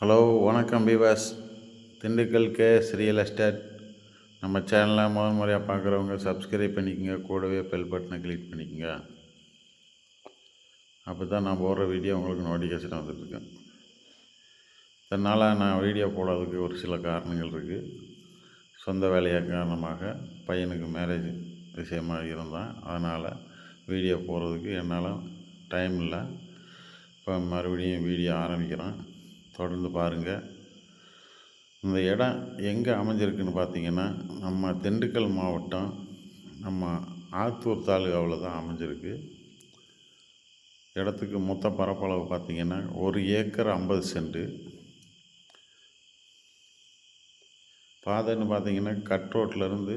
Hello வணக்கம் பீவாஸ் Dindigul KS real estate. நம்ம சேனலை முதல் முறையாக பார்க்குறவங்க சப்ஸ்கிரைப் பண்ணிக்கோங்க. கூடவே பெல் பட்டனை கிளிக் பண்ணிக்கோங்க. அப்போ தான் நான் போடுற வீடியோ உங்களுக்கு நோட்டிஃபிகேஷன் வந்துட்டுருக்கேன் இதனால் நான் வீடியோ போடாததுக்கு ஒரு சில காரணங்கள் இருக்குது சொந்த வேலையை காரணமாக பையனுக்கு மேரேஜ் விஷயமாக இருந்தேன். அதனால் வீடியோ போடுறதுக்கு என்னால் டைம் இல்லை. இப்போ மறுபடியும் வீடியோ ஆரம்பிக்கிறேன். தொடர்ந்து பாருங்கள் இந்த இடம் எங்கே அமைஞ்சிருக்குன்னு பார்த்தீங்கன்னா நம்ம திண்டுக்கல் மாவட்டம் நம்ம ஆத்தூர் தாலுகாவில் தான் அமைஞ்சிருக்கு. இடத்துக்கு மொத்த பரப்பளவு பார்த்தீங்கன்னா ஒரு ஏக்கர் ஐம்பது சென்ட்டு பாதைன்னு பார்த்திங்கன்னா கட் ரோட்லேருந்து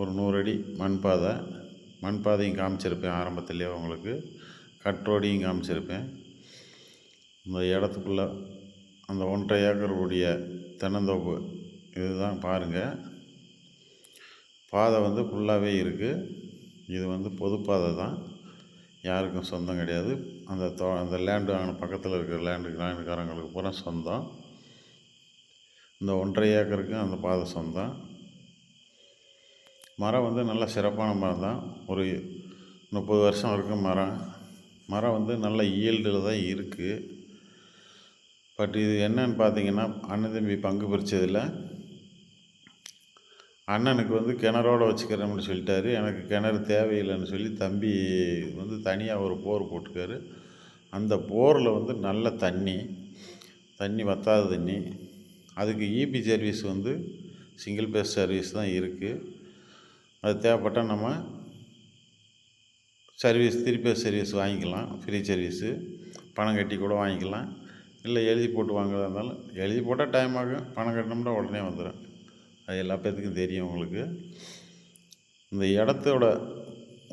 ஒரு நூறு அடி மண் பாதை. மண் பாதையும் காமிச்சிருப்பேன் ஆரம்பத்துலேயே உங்களுக்கு. கட் ரோடையும் காமிச்சிருப்பேன். இந்த இடத்துக்குள்ள அந்த ஒன்றரை ஏக்கருடைய தென்னந்தோப்பு இதுதான் பாருங்கள் பாதை வந்து ஃபுல்லாகவே இருக்குது இது வந்து பொதுப்பாதை தான். யாருக்கும் சொந்தம் கிடையாது. அந்த தோ அந்த லேண்டு வாங்கின பக்கத்தில் இருக்கிற லேண்டு லேண்டுக்காரங்களுக்கு பூரா சொந்தம். இந்த ஒன்றரை ஏக்கருக்கு அந்த பாதை சொந்தம். மரம் வந்து நல்ல சிறப்பான மரம் தான். ஒரு முப்பது வருஷம் வரைக்கும் மரம். மரம் வந்து நல்ல ஈல்டில் தான் இருக்குது பட் இது என்னன்னு பார்த்தீங்கன்னா அண்ணன் தம்பி பங்கு பிரித்ததில் அண்ணனுக்கு வந்து கிணறோடு வச்சுக்கிறேன்னு சொல்லிட்டாரு. எனக்கு கிணறு தேவையில்லைன்னு சொல்லி தம்பி வந்து தனியாக ஒரு போர் போட்டுக்காரு. அந்த போரில் வந்து நல்ல தண்ணி தண்ணி வத்தாத தண்ணி. அதுக்கு இபி சர்வீஸ் வந்து சிங்கிள் பேஸ் சர்வீஸ் தான் இருக்குது அது தேவைப்பட்டால் நம்ம சர்வீஸ் திருப்பி பேஸ் சர்வீஸ் வாங்கிக்கலாம். ஃப்ரீ சர்வீஸு பணம் கட்டி கூட வாங்கிக்கலாம். இல்லை எழுதி போட்டு வாங்குறதா இருந்தாலும் எழுதி போட்டால் டைம் ஆகும். பணம் கட்டினோம்னா உடனே வந்துடும். அது எல்லா பேர்த்துக்கும் தெரியும் உங்களுக்கு. இந்த இடத்தோட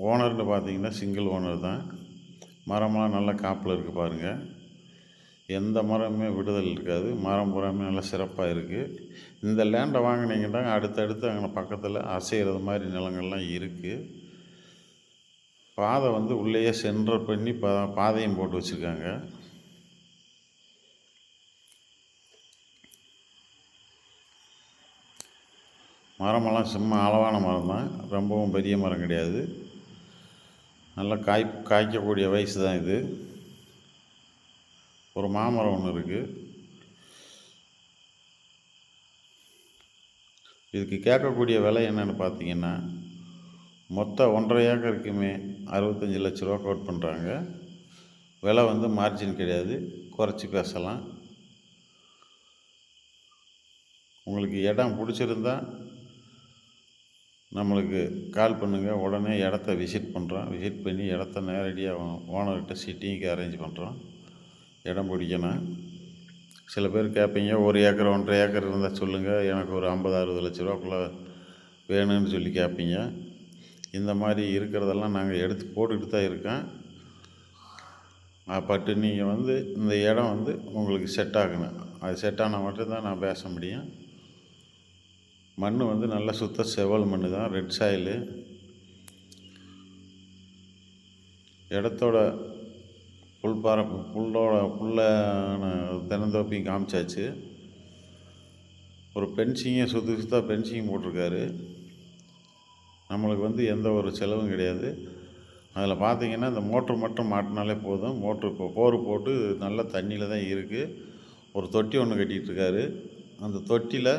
ஓனர்னு பார்த்தீங்கன்னா சிங்கிள் ஓனர் தான். மரமெல்லாம் நல்ல காப்பில் இருக்குது பாருங்கள் எந்த மரமுமே விடுதல் இருக்காது. மரம் பூராமே நல்லா சிறப்பாக இருக்குது இந்த லேண்டை வாங்கினீங்கன்னா அடுத்தடுத்து அங்கே பக்கத்தில் அசைகிறது மாதிரி நிலங்கள்லாம் இருக்குது பாதை வந்து உள்ளேயே சென்டர் பண்ணி பா பாதையும் போட்டு வச்சுருக்காங்க. மரமெல்லாம் சும்மா அளவான மரம் தான். ரொம்பவும் பெரிய மரம் கிடையாது. நல்லா காய் காய்க்கக்கூடிய வயசு தான் இது. ஒரு மாமரம் ஒன்று இருக்குது இதுக்கு கேட்கக்கூடிய விலை என்னென்னு பார்த்தீங்கன்னா மொத்த ஒன்றரை ஏக்கருக்குமே அறுபத்தஞ்சி லட்ச ரூபா கோட் பண்ணுறாங்க விலை வந்து மார்ஜின் கிடையாது. குறைச்சி பேசலாம். உங்களுக்கு இடம் பிடிச்சிருந்தா நம்மளுக்கு கால் பண்ணுங்கள் உடனே இடத்த விசிட் பண்ணுறோம் விசிட் பண்ணி இடத்த நேரடியாக ஓனர்கிட்ட சிட்டிங்க்கு அரேஞ்ச் பண்ணுறோம் இடம் பிடிக்கணும். சில பேர் கேட்பீங்க ஒரு ஏக்கர் ஒன்றரை ஏக்கர் இருந்தால் சொல்லுங்கள் எனக்கு ஒரு ஐம்பது அறுபது லட்ச ரூபாக்குள்ளே வேணும்னு சொல்லி கேட்பீங்க. இந்த மாதிரி இருக்கிறதெல்லாம் நாங்கள் எடுத்து போட்டுக்கிட்டு தான் இருக்கோம். பட்டு நீங்கள் வந்து இந்த இடம் வந்து உங்களுக்கு செட் ஆகணும். அது செட் ஆனால் மட்டும்தான் நான் பேச முடியும். மண் வந்து நல்ல சுத்த செவல் மண் தான் ரெட் சாயிலு இடத்தோட புல்பார புல்லோட புல்லான தினந்தோப்பையும் காமிச்சாச்சு. ஒரு பென்சிங்கையும் சுற்றி சுத்தா பென்சிங் போட்டிருக்காரு. நம்மளுக்கு வந்து எந்த ஒரு செலவும் கிடையாது. அதில் பார்த்தீங்கன்னா இந்த மோட்ரு மட்டும் மாட்டினாலே போதும். மோட்ரு இப்போ போர் போட்டு நல்ல தண்ணியில் தான் இருக்குது ஒரு தொட்டி ஒன்று கட்டிகிட்ருக்காரு அந்த தொட்டியில்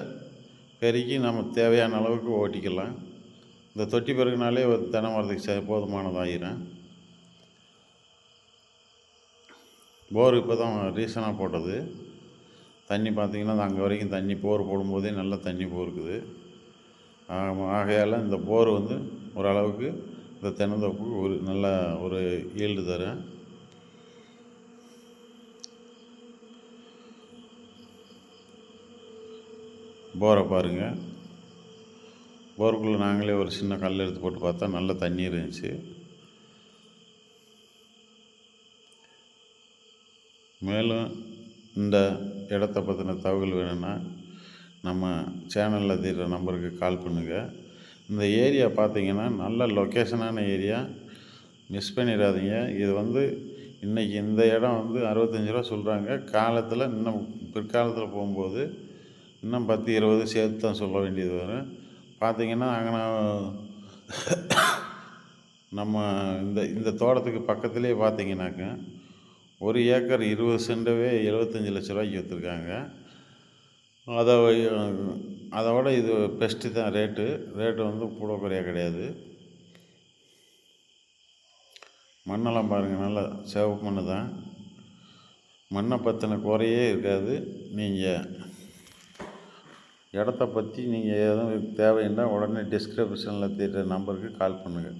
பெருக்கி நம்ம தேவையான அளவுக்கு ஓட்டிக்கலாம். இந்த தொட்டி பிறகுனாலே ஒரு தென்னை மரத்துக்கு சே போதுமானதாகிடும் போர் இப்போ தான் ரீசனாக போட்டது. தண்ணி பார்த்திங்கன்னா அங்கே வரைக்கும் தண்ணி போர் போடும்போதே நல்ல தண்ணி போருக்குது. ஆகையால் இந்த போர் வந்து ஓரளவுக்கு இந்த தென்னந்தோப்பு ஒரு நல்ல ஒரு ஈல்டு தரும். போரை பாருங்கள் போருக்குள்ளே நாங்களே ஒரு சின்ன கல் எடுத்து போட்டு பார்த்தா நல்ல தண்ணி இருந்துச்சு. மேலும் இந்த இடத்த பற்றின தகவல் வேணும்னா நம்ம சேனலில் தீர்ற நம்பருக்கு கால் பண்ணுங்கள் இந்த ஏரியா பார்த்தீங்கன்னா நல்ல லொக்கேஷனான ஏரியா. மிஸ் பண்ணிடாதீங்க. இது வந்து இன்றைக்கி இந்த இடம் வந்து அறுபத்தஞ்சி ரூபா சொல்கிறாங்க காலத்தில் இன்னும் பிற்காலத்தில் போகும்போது இன்னும் பத்து இருபது சேர்த்து தான் சொல்ல வேண்டியது வரும் பார்த்தீங்கன்னா அங்கே நம்ம இந்த இந்த தோட்டத்துக்கு பக்கத்துலேயே பார்த்தீங்கன்னாக்க ஒரு ஏக்கர் இருபது சென்டவே எழுபத்தஞ்சி லட்ச ரூபாய்க்கு விற்றுருக்காங்க அதை அதோட இது பெஸ்ட்டு தான் ரேட்டு ரேட்டு வந்து கூட குறையாக கிடையாது. மண்ணெல்லாம் பாருங்கள் நல்லா சிவப்பு மண்ணு தான் மண்ணை பற்றின குறையே இருக்காது. நீங்கள் இடத்த பற்றி நீங்கள் எதுவும் தேவைன்னா உடனே டிஸ்கிரிப்ஷனில் தெரிகிற நம்பருக்கு கால் பண்ணுங்கள்